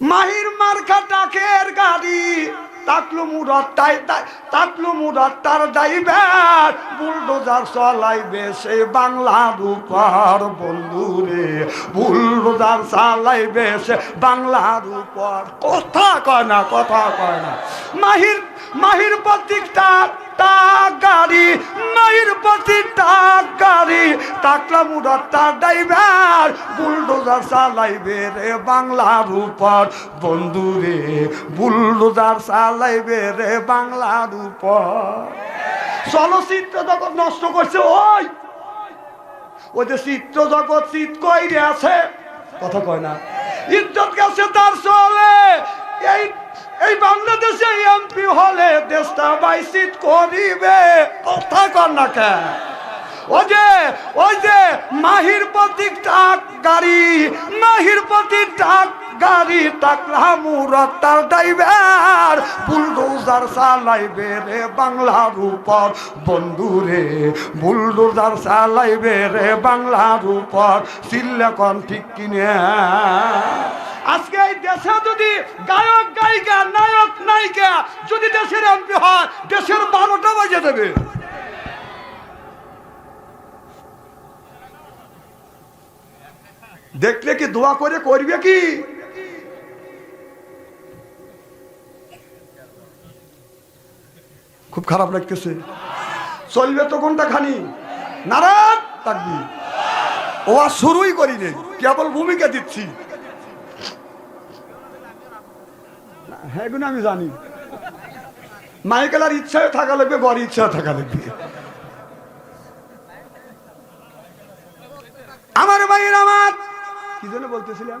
মাহির মার্কা ডাকের গাড়ি। তাকলু মুরাদ তাই তাই- তাকলু মুরাদ তার ড্রাইভার। বুলডোজার চালাইবে সে বাংলার উপর বন্ধুরে বুলডোজার চালাইবে সে বাংলা উপর কথা কয় না, কথা কয় না। মাহির মাহির প্রতীকটা টাক গাড়ি, মাহির প্রতি টাক গাড়ি। টাকলা মুরাদ তার ড্রাইভার, বুলডোজার চালাইবে রে বাংলার উপর। বন্ধুরে বুলডোজার চালাইবে রে বাংলার উপর। চলচ্চিত্র জগৎ নষ্ট করছে, ওই। ওই যে চিত্র জগৎ চিত কইরে আছে। কথা কয় না। ইজ্জত গেছে তার চলে। এই এই বাংলাদেশে এমপি হলে দেশটা বাইসিত করিবে। কথা কর না কেন ওই যে ওই যে মাহির প্রতীক টাক গাড়ি, মাহির প্রতীক টাক গাড়ি টাকলা মুরাদ, তার ড্রাইভার বুলডোজার চালাইবে রে বাংলার উপর বন্ধুরে বুলডোজার চালাইবে রে বাংলার উপর সিল্লেকন ঠিক কিনে? আজকে এই দেশে যদি গায়ক, গায়িকা, নায়ক, নায়িকা যদি দেশের এমপি হয়, দেশের বারোটা বাজে দেবে। দেখলে কি দোয়া করে করবে কি? খুব খারাপ লাগতেছে। চলবে তো কোনটা খানি? থাকবি ও আর শুরুই করিনি কেবল ভূমিকা দিচ্ছি। হ্যাঁ আমি জানি। মাইকেলার ইচ্ছায় থাকা লাগবে বড় ইচ্ছা থাকা লাগবে। আমার ভাইয়ের আমার। কি জন্য বলতেছিলাম?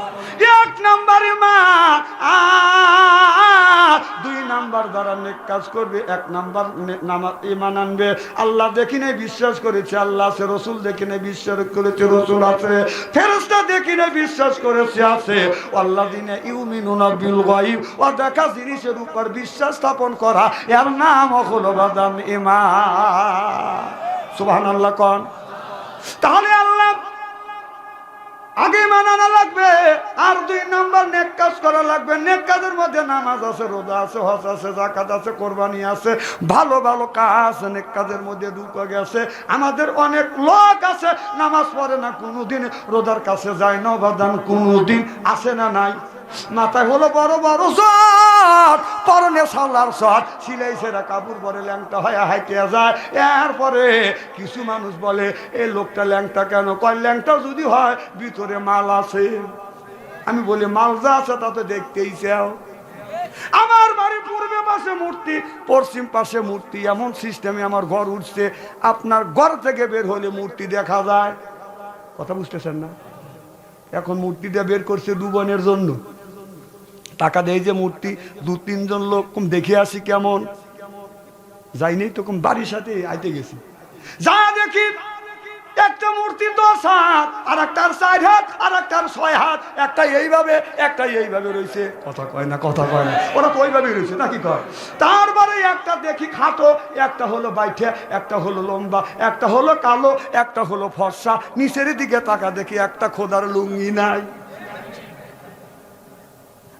এক মা দুই নাম্বার দ্বারা নেক কাজ করবে, এক নাম্বার ইমান আনবে। আল্লাহ বিশ্বাস করেছে, আল্লাহ আছে, রসুল বিশ্বাস করেছে, রসুল আছে ফেরস্তা বিশ্বাস করেছে, আছে। আল্লাহ দিনে ইউমিনুনা বিল গায়ব ও দেখা জিনিসের উপর বিশ্বাস স্থাপন করা, এর নাম হলো বাদাম ইমান সুবহানাল্লাহ কোন। তাহলে আল্লাহ আগে মানানো লাগবে, আর দুই নম্বর নেক কাজ করা লাগবে। নেক কাজের মধ্যে নামাজ আছে, রোজা আছে, হজ আছে জাকাত আছে, কোরবানি আছে, ভালো ভালো কাজ নেক কাজের মধ্যে ঢুকে গেছে। আমাদের অনেক লোক আছে, নামাজ পড়ে না কোনোদিন, রোজার কাছে যায় না বাদান কোনোদিন আসে না, নাই। মাথায় হলো বড় বড় শট পরনে সালার শট সিলাই সেরা কাপড় পরে ল্যাংটা হয় হাইটে যায়। এরপরে কিছু মানুষ বলে, এ লোকটা ল্যাংটা কেন? কয়, ল্যাংটা যদি হয়, ভিতরে মাল আছে। আমি বলি, মাল যা আছে তা তো দেখতেই চাও। আমার বাড়ি পূর্বে পাশে মূর্তি, পশ্চিম পাশে মূর্তি, এমন সিস্টেমে আমার ঘর উঠছে। আপনার ঘর থেকে বের হলে মূর্তি দেখা যায়। কথা বুঝতেছেন না? এখন মূর্তিটা বের করছে দু বোনের জন্য। টাকা দেয় যে মূর্তি, দু, তিনজন লোক, কম দেখে আসি কেমন। যাইনি তো, কম বাড়ির সাথে আইতে গেছি। যা দেখি, একটা মূর্তি দশ হাত, আর একটার চার হাত, আর একটার ছয় হাত একটা এইভাবে একটা এইভাবে রয়েছে কথা কয় না, কথা কয় না, ওরা তো ওইভাবে রয়েছে নাকি কয়? তারপরে একটা দেখি খাটো, একটা হলো বাইঠে, একটা হলো লম্বা, একটা হলো কালো, একটা হলো ফর্সা, নিচের দিকে তাকা দেখি একটা খোদার লুঙ্গি নাই।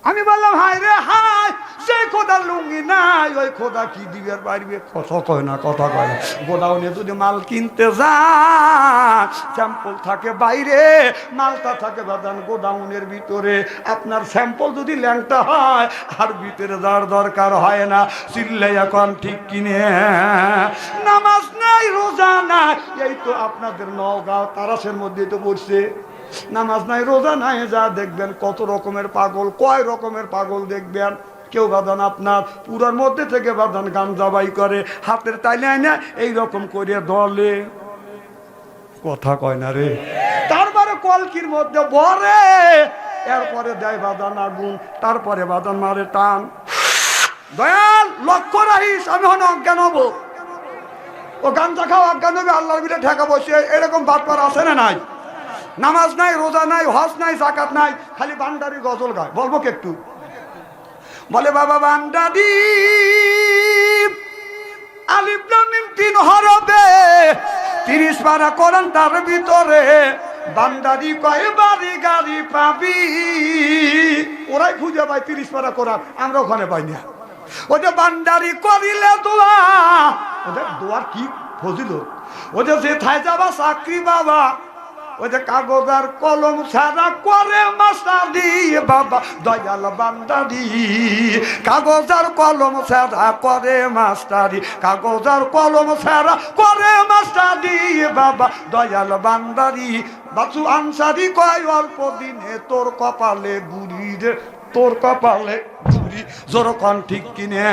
আমি বললাম হাই রে হাই সে খোদা লুঙ্গি নাই, ওই খোদা কি দিবে পারবে কথা কয় না, কথা কয় না, গোডাউনে যদি মাল কিনতে যান স্যাম্পল থাকে বাইরে, মালটা থাকে বাদান গোডাউনের ভিতরে, আপনার স্যাম্পল যদি ল্যাংটা হয়, আর ভিতরে যাওয়ার দরকার হয় না চিল্লে এখন ঠিক কিনে, নামাজ নাই, রোজা নাই, এই তো আপনাদের নগাঁও তারাসের মধ্যে তো পড়ছে নামাজ নাই, রোজা নাই, যা দেখবেন কত রকমের পাগল, কয় রকমের পাগল দেখবেন? কেউ বাদান আপনার, পুরার মধ্যে থেকে বাদান গান জবাই করে, হাতের তাইলে না এই রকম করে দলে। কথা কয় না রে। তারপরে কলকির মধ্যে ভরে এরপরে দেয় বাদান আগুন, তারপরে বাদান মারে টান। দয়াল, লক্ষ্য রাখিস, আমি হন অজ্ঞান হব। ও গাঞ্জা খাওয়া অজ্ঞান হবে আল্লাহর বিলে ঠেকা বসে, এরকম বাটপার আছে না নাই? নামাজ নাই, রোজা নাই, হজ নাই জাকাত নাই, খালি বান্ডারি গজল গায়। বলব কি একটু? বলে, বাবা বান্ডারি আলিফ তিন হরবে তিরিশ পারা করেন তার ভিতরে, বান্দারি কয়, বাড়ি গাড়ি পাবি? ওরাই খুঁজে পায় তিরিশ পারা করার আমরা ওখানে পাই না। ওদের বান্দারি করিলে দোয়া, ওদের দোয়ার কি ফজিল ওদের যে থাই যাবা, চাকরি বাবা ওই যে কাগজ আর কলম ছাড়া করে মাস্টারি বাবা, দয়াল বান্দারি কাগজ আর কলম ছাড়া করে মাস্টারি কাগজ আর কলম ছাড়া করে মাস্টারি বাবা, দয়াল বান্দারি বাচু আনসারি কয়, অল্প দিনে তোর কপালে বুড়ি রে, তোর কপালে বুড়ি জোরকন ঠিক কিনে।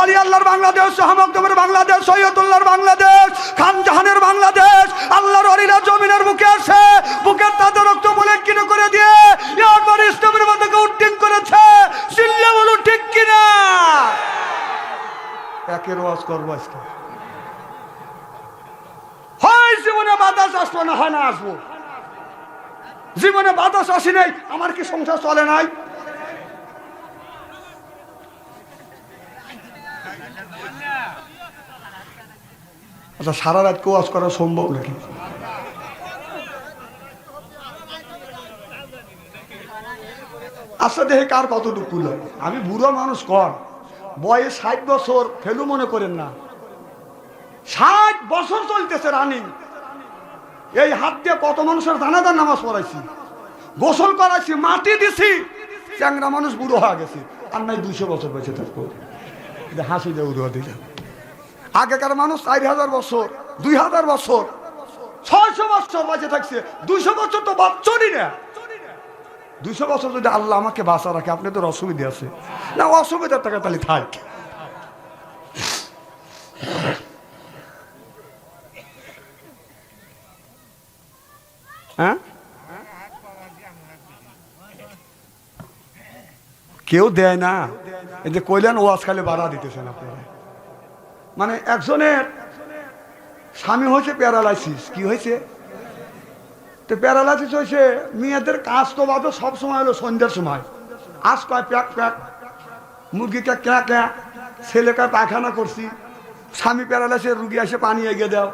অলি আল্লাহর বাংলাদেশ সহমকদমের বাংলাদেশ, সৈয়দুল্লাহর বাংলাদেশ খান জাহানের বাংলাদেশ, আল্লাহর অলিলা জমিনের বুকে আছে বুকের তাদের রক্ত বলে কিনে করে দিয়ে ইয়ারবার ইসলামের মধ্যে উদ্দিন করেছে, চিল্লে বলুন ঠিক কিনা? একের ওয়াজ করব আজকে। হয় জীবনে বাতাস আসব না, হয় না আসব। জীবনে বাতাস আসি নাই, আমার কি সংসার চলে নাই? আচ্ছা সারা রাত ওয়াজ করা সম্ভব নাকি? আচ্ছা দেখে কার কতটুকু আমি বুড়ো মানুষ কর বয়স ষাট বছর, ফেলু মনে করেন না। ষাট বছর চলতেছে রানিং এই হাত দিয়ে কত মানুষের দানাদার নামাজ পড়াইছি। গোসল করাইছি, মাটি দিছি। চ্যাংরা মানুষ বুড়ো হয়ে গেছে। আর নাই দুইশো বছর বেঁচে থাকব। হাসি দিয়ে দিলাম আগেকার মানুষ চার হাজার বছর, দুই হাজার বছর, ছয়শো বছর বেঁচে থাকছে। দুইশো বছর তো বাচ্চরই না। দুইশো বছর যদি আল্লাহ আমাকে বাঁচা রাখে, আপনি তো অসুবিধা আছে। না, অসুবিধার টাকা তাহলে থাক। হ্যাঁ? কেউ দেয় না। এই যে কইলেন ওয়াজ খালি বাড়া দিতেছেন আপনারা। মানে একজনের স্বামী হয়েছে প্যারালাইসিস, কি হয়েছে? তো প্যারালাইসিস হয়েছে, মেয়েদের কাজ তো বাদও সব সময় হলো সন্ধ্যার সময়। আজ কয় প্যাক প্যাক মুরগিটা ক্যা ক্যা, ছেলেকে পায়খানা করছি, স্বামী প্যারালাইসিস রুগী এসে পানি এগিয়ে দাও।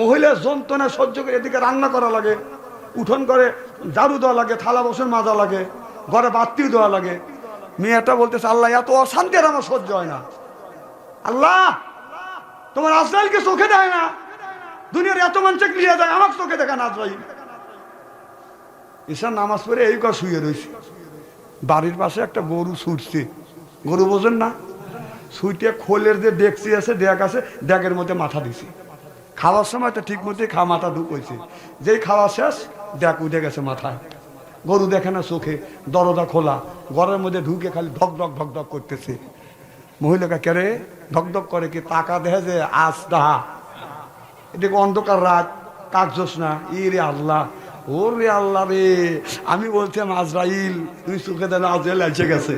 মহিলা যন্ত্রণা সহ্য করে এদিকে রান্না করা লাগে, উঠোন করে ঝাড়ু দেওয়া লাগে, থালা বসন মাজা লাগে, ঘরে বাত্তি দেওয়া লাগে। মেয়েটা বলতেছে, আল্লাহ, এত অশান্তি আর আমার সহ্য হয় না। আল্লাহ, তোমার আজরাইলকে চোখে দেয় না? দুনিয়ার এত মানুষকে নিয়ে যায়? আমার চোখে দেখে না আজরাইল। ঈশান নামাজ পড়ে এই কর শুয়ে রয়েছে বাড়ির পাশে একটা গরু ছুটছে। গরু বোঝেন না? ছুটে খোলের যে ডেকসি আছে, ডেক আছে, ডেকের মধ্যে মাথা দিছে। খাওয়ার সময় তো ঠিক মতোই খা মাথা ঢুকছে যেই খাওয়া শেষ দেখ উঠে গেছে মাথায়। গরু দেখে না চোখে, দরজা খোলা, ঘরের মধ্যে ঢুকে খালি ধক ধক ধক ধক করতেছে। মহিলাকে কেড়ে ধক ধক করে কি তাকা দেখে যে আজ দাহা এদিকে অন্ধকার রাত? কাকজোস না? ই রে আল্লাহ, ও রে আল্লাহ রে, আমি বলছিলাম আজরাইল, তুই চোখে দেন আজরাইল এসে গেছে।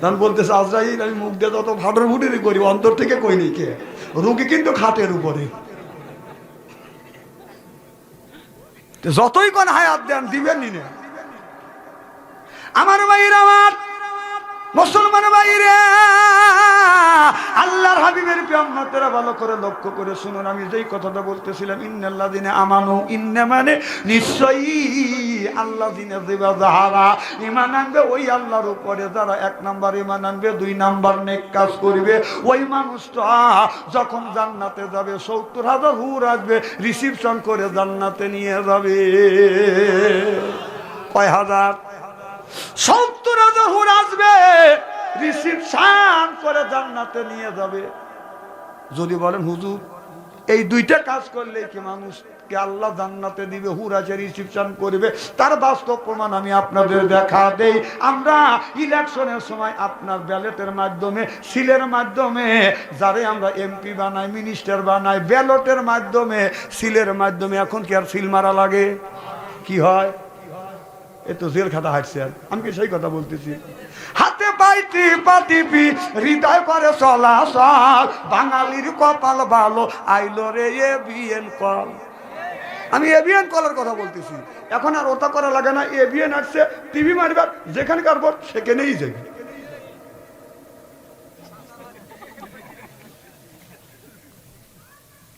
তখন বলতেছে, আজরাইল, আমি মুখ দিয়ে তত ভাডর ফুটেরই করি, অন্তর থেকে কই নি কে? রুগী কিন্তু খাটের উপরে। যতই কোন হায়াত দেন দিবেন নি না। আমার ভাইয়ের আমার মুসলমান ভাইরে আল্লাহর হাবিবের প্রিয়মতেরা ভালো করে লক্ষ্য করে শুনুন, আমি যেই কথাটা বলতেছিলাম ইন্নাল্লাহ দিনে আমানু ইন্নে মানে নিশ্চয়ই আল্লাহ দিনে দেবা যাহারা ইমান আনবে, ওই আল্লাহর উপরে যারা এক নাম্বার ইমান আনবে, দুই নাম্বার নেক কাজ করবে, ওই মানুষটা যখন জান্নাতে যাবে, সত্তর হাজার হুর আসবে, রিসিপশন করে জান্নাতে নিয়ে যাবে। কয় হাজার? হাজার হুর আসবে রিসিপশন করে জান্নাতে নিয়ে যাবে। যদি বলেন, হুজুর, এই দুইটা কাজ করলে কি মানুষকে আল্লাহ জান্নাতে দিবে, হুর আছে রিসিপশন করবে, তার বাস্তব প্রমাণ আমি আপনাদের দেখা দেই। আমরা ইলেকশনের সময় আপনার ব্যালটের মাধ্যমে, সিলের মাধ্যমে, যারে আমরা এমপি বানাই, মিনিস্টার বানাই, ব্যালটের মাধ্যমে, সিলের মাধ্যমে, এখন কি আর সিল মারা লাগে? কি হয়? এ তো জেল খাতা হাঁটছে আর। আমি সেই কথা বলতেছি? হাতে পাই পাইতি পাতিবি, হৃদয় করে চলাচল। বাঙালির কপাল ভালো, আইলো রে এ বিএন কল। আমি এভিএন কলের কথা বলতেছি। এখন আর ওটা করা লাগে না এভিএন আসছে, টিভি মারবার যেখানকার ভোট সেখানেই যাবে।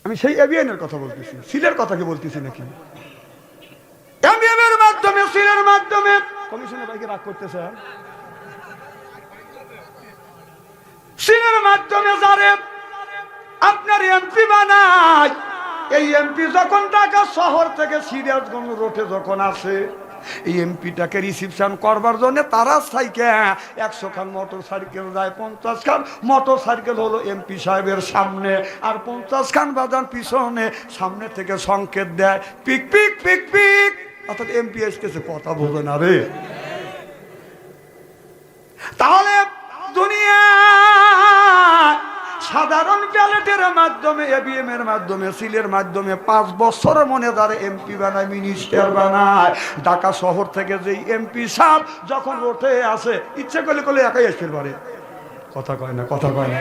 আমি সেই এভিএনের কথা বলতেছি। সিলের কথা কি বলতেছি নাকি? মাধ্যমে কমিশনের ভাইকে রাগ করতেছে হ্যাঁ? সিলের মাধ্যমে যারে আপনার এমপি বানায় এই এমপি যখন ঢাকা শহর থেকে সিরাজগঞ্জ রোডে যখন আসে এই এমপিটাকে রিসিপশন করবার জন্য তারা সাইকেল একশো খান মোটর সাইকেল যায় পঞ্চাশ খান মোটর সাইকেল হলো এমপি সাহেবের সামনে আর পঞ্চাশ খান বাজান পিছনে সামনে থেকে সংকেত দেয় পিক পিক পিক পিক অর্থাৎ এমপি এসতেছে কথা বোঝে না রে। তাহলে দুনিয়া সাধারণ ব্যালেটের মাধ্যমে এবিএম এর মাধ্যমে সিলের মাধ্যমে পাঁচ বছর মনে তার এমপি বানায় মিনিস্টার বানায়। ঢাকা শহর থেকে যে এমপি সাহেব যখন ওঠে আসে, ইচ্ছে করলে করলে একাই আসতে পারে। কথা কয় না, কথা কয় না।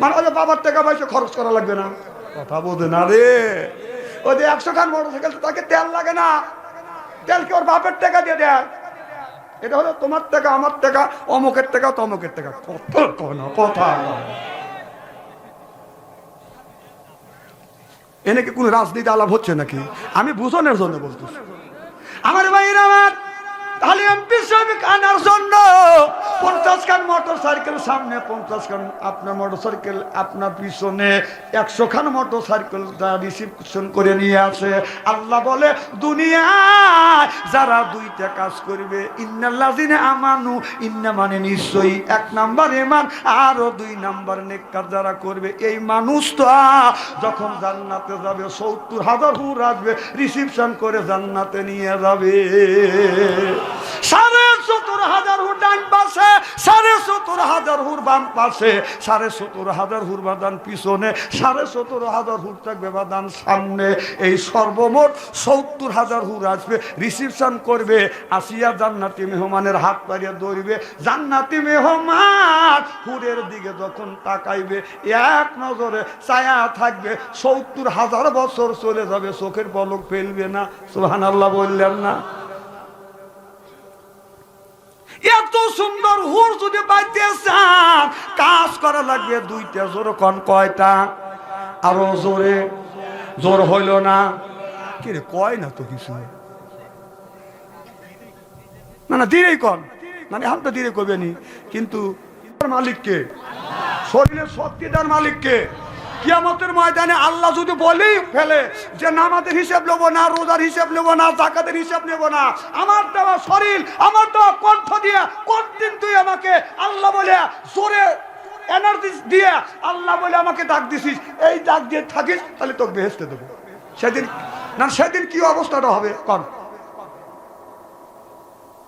মানে যে বাবার টাকা পয়সা খরচ করা লাগবে না। কথা বোঝে না রে। যে একশো খান মোটর সাইকেল তাকে তেল লাগে না। তেল কি ওর বাপের টাকা দিয়ে দেয়। এটা হলো তোমার টাকা, আমার টাকা, অমুকের টাকা, তমুকের টাকা। কত কোন কথা এ নাকি এনে কি কোনো রাজনীতি আলাপ হচ্ছে নাকি? আমি বুঝনের জন্য বলতেছি। আমার ভাই আমার, তাহলে এমপি সাহেব আনার জন্য পঞ্চাশ খান মোটর সাইকেল সামনে পঞ্চাশ খান, আপনার মোটর সাইকেল আপনার পিছনে একশো খান মোটর সাইকেল রিসিপশন করে নিয়ে আসে। আল্লাহ বলে, দুনিয়ায় যারা দুইটা কাজ করবে ইন্নাল্লাজিনে আমানু, ইন্না মানে নিশ্চয়ই এক নাম্বার এমান আরও দুই নাম্বার নেককার যারা করবে, এই মানুষটা যখন জান্নাতে যাবে, সত্তর হাজার হুর আসবে রিসিপশন করে জান্নাতে নিয়ে যাবে। সাড়ে সত্তর হাজার হুর ডান পাশে, সাড়ে সত্তর হাজার হুর বাম পাশে, সাড়ে সত্তর হাজার হুর বাদান পিছনে, সাড়ে সত্তর হাজার হুর থাকবে বাদান সামনে। এই সর্বমোট সত্তর হাজার হুর আসবে রিসিপশন করবে, আসিয়া জান্নাতি মেহমানের হাত পাড়িয়ে ধরবে। জান্নাতি মেহমান হুরের দিকে যখন তাকাইবে, এক নজরে ছায়া থাকবে, সত্তর হাজার বছর চলে যাবে, চোখের পলক ফেলবে না। সুহান আল্লাহ বললেন না। এত সুন্দর হুর যদি পাইতে কাজ করা লাগবে দুইটা, জোর কন কয়টা? আরও জোরে, জোর হইল না। কিরে কয় না তো কিছু? না না, ধীরেই কন। মানে আমি তো ধীরে করবেনি কিন্তু মালিককে, শরীরের শক্তিদার মালিককে কিয়ামতের ময়দানে আল্লাহ যদি বলি ফেলে যে নামাজের হিসাব নেব না, রোজার হিসাব নেব না, জাকাতের হিসাব নেব না, আমার দেওয়া শরীর, আমার দেওয়া কণ্ঠ দিয়ে কোন দিন তুই আমাকে আল্লাহ বলে জোরে এনার্জি দিয়ে আল্লাহ বলে আমাকে ডাক দিছিস? এই ডাক দিয়ে থাকিস, তাহলে তোকে বেহেস্তে দেবো। সেদিন, না, সেদিন কি অবস্থাটা হবে? কর।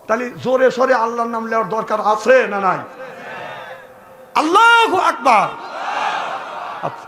তাহলে জোরে সরে আল্লাহর নাম নেওয়ার দরকার আছে না নাই? আল্লাহ আকবার। আচ্ছা।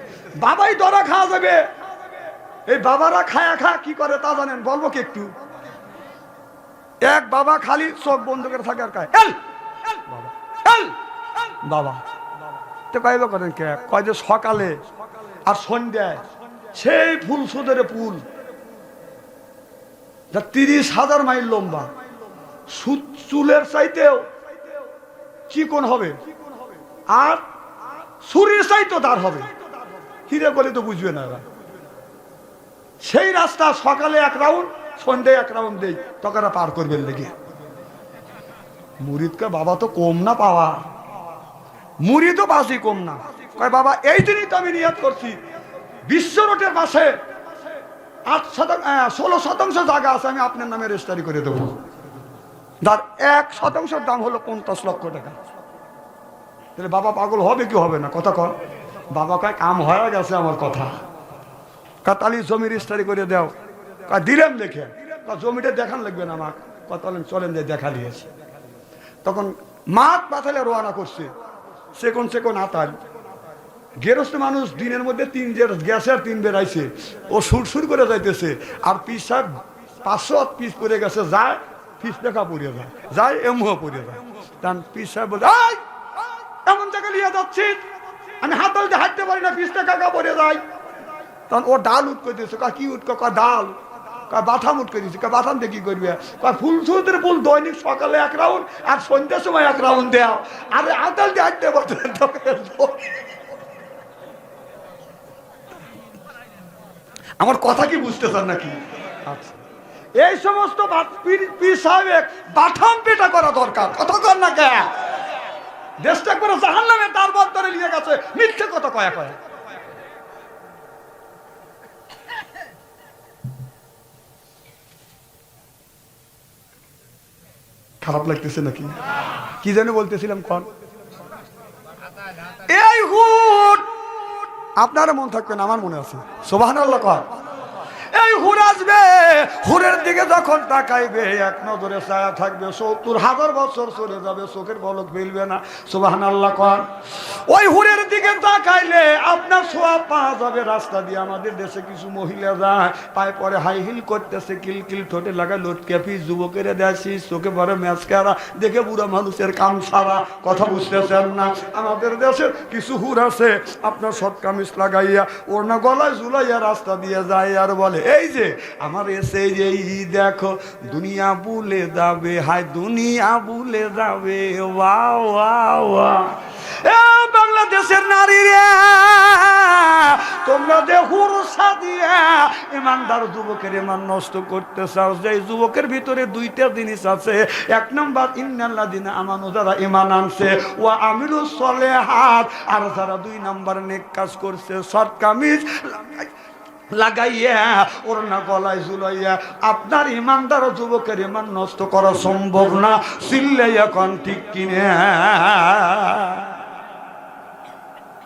বাবাই দরা খাওয়া যাবে। এই বাবারা খায়া খা কি করে তা জানেন? বলব কি একটু? এক বাবা খালি চোখ বন্ধ করে থাকে আর এল বাবা। তো কইবে করেন কে? কয় যে সকালে আর সন্ধ্যায় সেই ফুল সুদের ফুল যা তিরিশ হাজার মাইল লম্বা। চুলের চাইতেও চিকন হবে। আর সুরির চাইতেও দাঁড় হবে। হিরে বলে তো বুঝবে না সেই রাস্তা সকালে এক রাউন্ড, সন্ধ্যে এক রাউন্ড দেই তখন পার করবেন লেগে। মুরিদকে বাবা তো কম না পাওয়া। মুরিদও বাসি কম না। কয়, বাবা, এই দিনই তো আমি নিয়ত করছি। বিশ্ব রোডের পাশে আট শতাংশ ষোলো শতাংশ জায়গা আছে, আমি আপনার নামে রেজিস্টারি করে দেবো। যার এক শতাংশের দাম হলো পঞ্চাশ লক্ষ টাকা। তাহলে বাবা পাগল হবে কি হবে না? কথা কর বাবা কয়, কাম হয়ে গেছে আমার কথা। কাতালি জমির ইস্তারি করে দাও। দিলাম দেখে। জমিটা দেখান লাগবে না আমাকে। কথা চলেন যে দেখা দিয়েছে। তখন মাঠ পাথালে রোয়ানা করছে। সেকন সেকন আতাল। গেরস্ত মানুষ দিনের মধ্যে তিন গ্যাসের তিন বের আইছে ও সুরসুর করে যাইতেছে। আর পিস সাহেব পাঁচশো পিস পড়ে গেছে, যায়, পিস দেখা পড়ে যায়। যায়, এমুহ পড়ে যায়। তার পিস সাহেব বলে এমন জায়গায় নিয়ে যাচ্ছি আমি হাতল দিয়ে হাঁটতে পারি না পিসটা কাকা পড়ে যায়। তখন ও ডাল উঠ করে দিয়েছে কা কি উঠ কা ডাল। কা বাথাম উঠ করে দিয়েছে কা বাথাম দিয়ে কি করবে? ফুল সুদের ফুল দৈনিক সকালে এক রাউন্ড আর সন্ধ্যার সময় এক রাউন্ড দেও আর আতাল দিয়ে হাঁটতে পারতো আমার কথা কি বুঝতেছেন নাকি? আচ্ছা। এই সমস্ত পীর- পীর বাথাম পেটা করা দরকার। কর না কে? দেশটা করে জাহান নামে তার বদরে নিয়ে গেছে। মিথ্যে কথা কয়া কয়া। খারাপ লাগতেছে নাকি? কি জানি বলতেছিলাম, কন? এই আপনার মন থাকবে না, আমার মনে আছে। সোভান আল্লাহ কর আমাদের দেশে কিছু মহিলা যায়, পায়ে পরে হাই হিল করতেছে, কিল কিল ঠোঁটে যুবকের দেশি, চোখে পরে দেখে বুড়া মানুষের কাম সারা, কথা বুঝতেছেন না। আমাদের দেশের কিছু হুর আছে, আপনার সৎ কামিজ লাগাইয়া ওর না গলায় ঝুলাইয়া রাস্তা দিয়ে যায় আর বলে, এই যে, আমার এসে যে দেখো, দুনিয়া বুলে যাবে, হায়, দুনিয়া বুলে যাবে ওয়া ওয়া ওয়া বাংলাদেশের নারী রে, তোমরা যে হুরসা দিয়ে ইমানদার যুবকের ইমান নষ্ট করতে চাও, যে যুবকের ভিতরে দুইটা জিনিস আছে। এক নম্বর ইন্নাল্লা দিন আমানো, যারা ইমান আনছে ও আমিরু চলে হাত আর যারা দুই নম্বর নেক কাজ করছে শর্ট কামিজ লাগাইয়া, ওর না গলায় ঝুলাইয়া, আপনার ইমানদার যুবকের ইমান নষ্ট করা সম্ভব না চিল্লে এখন ঠিক কিনে?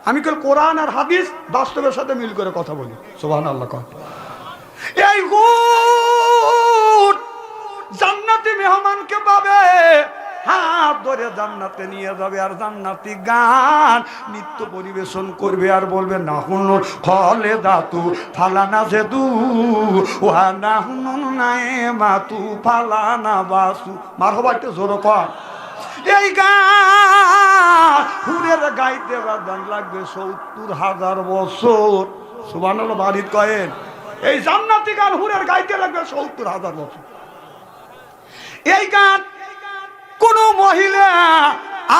আমি কেন কোরআন আর হাদিস বাস্তবের সাথে মিল করে কথা বলি। সোহান আল্লাহ কর এই জান্নাতি মেহমানকে পাবে। হাত ধরে জান্নাতে নিয়ে যাবে আর জান্নাতি গান নৃত্য পরিবেশন করবে আর বলবে না হুন ফলে দাতু, ফালানা যেদু ওহা না হুন নাই মাতু, ফালানা বাসু। মার একটু জোর কর। এই গান হুরের গাইতে বাদান লাগবে সত্তর হাজার বছর। সুবান বাড়ির কয়েন এই জান্নাতি গান হুরের গাইতে লাগবে সত্তর হাজার বছর। এই গান কোন মহিলা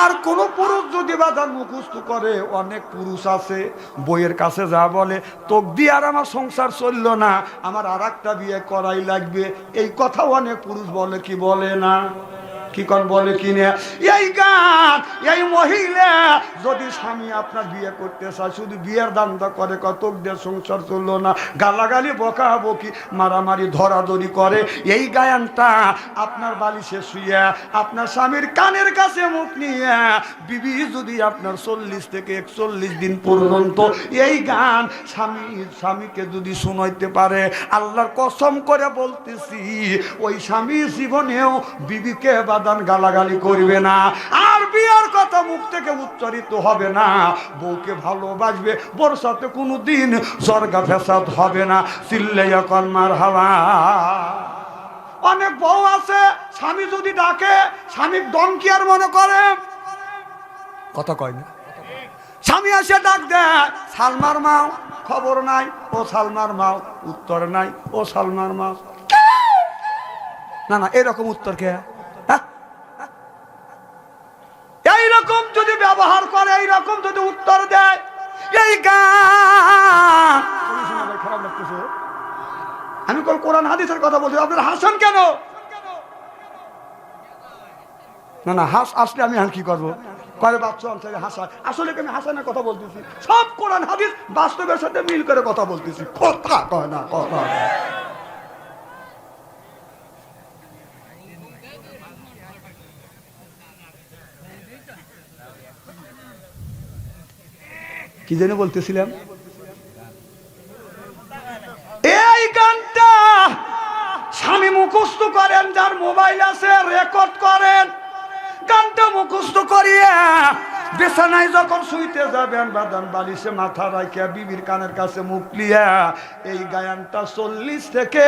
আর কোন পুরুষ যদি বাজার মুখস্থ করে, অনেক পুরুষ আছে, বইয়ের কাছে যা বলে, তোক দিয়ে আর আমার সংসার চলল না, আমার আর একটা বিয়ে করাই লাগবে। এই কথা অনেক পুরুষ বলে কি বলে না? কি কন বলে কি না এই গান, এই মহিলা, যদি স্বামী আপনার বিয়ে করতে চায়, শুধু বিয়ের দান্দা করে কতক দিয়ে সংসার চলল না, গালাগালি বকা বকি মারামারি, ধরাধরি করে, এই গায়ানটা আপনার বালিশে শুয়ে আপনার স্বামীর কানের কাছে মুখ নিয়ে, বিবি যদি আপনার চল্লিশ থেকে একচল্লিশ দিন পর্যন্ত এই গান স্বামী, স্বামীকে যদি শুনাইতে পারে, আল্লাহর কসম করে বলতেছি, ওই স্বামী জীবনেও বিবিকে বাদান গালাগালি করবে না। আর বিয়ার কথা মুখ থেকে উচ্চারিত হবে না। বউকে ভালোবাসবে বর্ষাতে কোনো দিন স্বর্গা ফেসাদ হবে না। চিল্লে এখন মার হাওয়া অনেক বউ আছে, স্বামী যদি ডাকে, স্বামী ডঙ্কি আর মনে করে। কথা কয় না। স্বামী আসে ডাক দেয়, সালমার মাও খবর নাই, ও সালমার মাও উত্তর নাই, ও সালমার মাও না না, এরকম উত্তর কে? এইরকম যদি ব্যবহার করে, এইরকম যদি উত্তর দেয়, এই আমি কোন কোরআন হাদিসের কথা বলছি, আপনারা হাসান কেন? না না, হাস, আসলে আমি আর কি করব? করে বাচ্চা অঞ্চলে হাসা, আসলে আমি হাসানের কথা বলতেছি? সব কোরআন হাদিস বাস্তবের সাথে মিল করে কথা বলতেছি। কথা কয় না, কথা কি যেন বলতেছিলাম? এই গানটা স্বামী মুখস্থ করেন, যার মোবাইল আছে রেকর্ড করেন। গানটা মুখস্থ করিয়া বিছানায় যখন শুইতে যাবেন বাদান বালিশে মাথা রাখিয়া বিবির কানের কাছে মুখ লিয়া, এই গায়ানটা চল্লিশ থেকে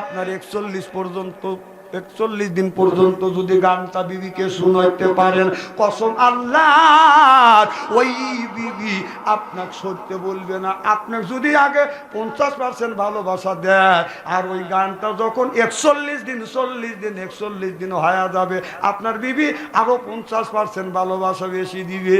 আপনার একচল্লিশ পর্যন্ত একচল্লিশ দিন পর্যন্ত যদি গানটা বিবিকে শুনাইতে পারেন, কসম আল্লাহ, ওই বিবি আপনাকে সত্যি বলবে না। আপনাকে যদি আগে পঞ্চাশ পার্সেন্ট ভালোবাসা দেয়, আর ওই গানটা যখন একচল্লিশ দিন, চল্লিশ দিন, একচল্লিশ দিন হয়ে যাবে, আপনার বিবি আরও পঞ্চাশ পার্সেন্ট ভালোবাসা বেশি দিবে।